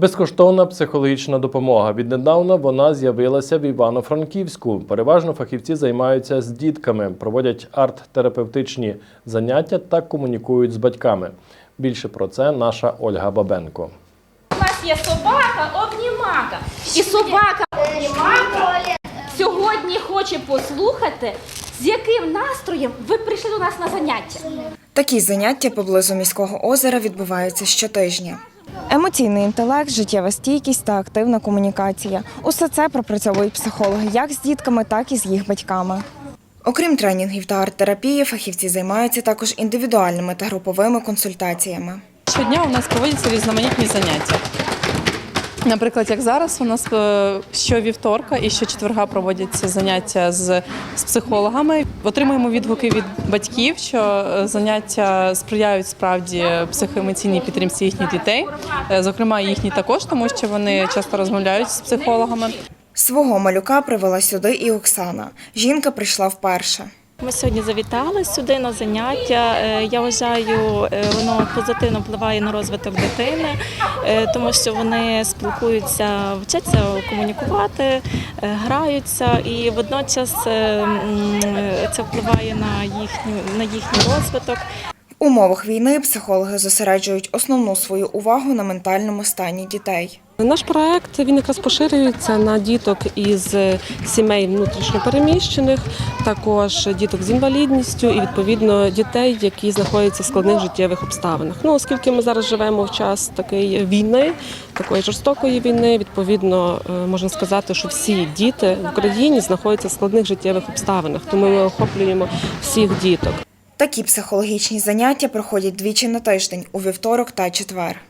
Безкоштовна психологічна допомога. Віднедавна вона з'явилася в Івано-Франківську. Переважно фахівці займаються з дітками, проводять арт-терапевтичні заняття та комунікують з батьками. Більше про це наша Ольга Бабенко. У нас є собака обнімака. І собака обнімака сьогодні хоче послухати, з яким настроєм ви прийшли до нас на заняття. Такі заняття поблизу міського озера відбуваються щотижня. Емоційний інтелект, життєва стійкість та активна комунікація. Усе це пропрацьовують психологи як з дітками, так і з їх батьками. Окрім тренінгів та арт-терапії, фахівці займаються також індивідуальними та груповими консультаціями. Щодня у нас проводяться різноманітні заняття. Наприклад, як зараз у нас е, щовівторка і щочетверга проводяться заняття з, з психологами. Отримуємо відгуки від батьків, що е, заняття сприяють справді психоемоційній підтримці їхніх дітей, Е, зокрема їхні також, тому що вони часто розмовляють з психологами. Свого малюка привела сюди і Оксана. Жінка прийшла вперше. Ми сьогодні завітали сюди на заняття. Е, Я вважаю, е, воно позитивно впливає на розвиток дитини, е, тому що вони спілкуються, вчаться комунікувати, граються, і водночас це впливає на їхню на їхній розвиток. В умовах війни психологи зосереджують основну свою увагу на ментальному стані дітей. Наш проект він якраз поширюється на діток із сімей внутрішньопереміщених, також діток з інвалідністю і відповідно дітей, які знаходяться в складних життєвих обставинах. Ну оскільки ми зараз живемо в час такої війни, такої жорстокої війни, відповідно е, можна сказати, що всі діти в Україні знаходяться в складних життєвих обставинах, тому ми охоплюємо всіх діток. Такі психологічні заняття проходять двічі на тиждень у вівторок та четвер.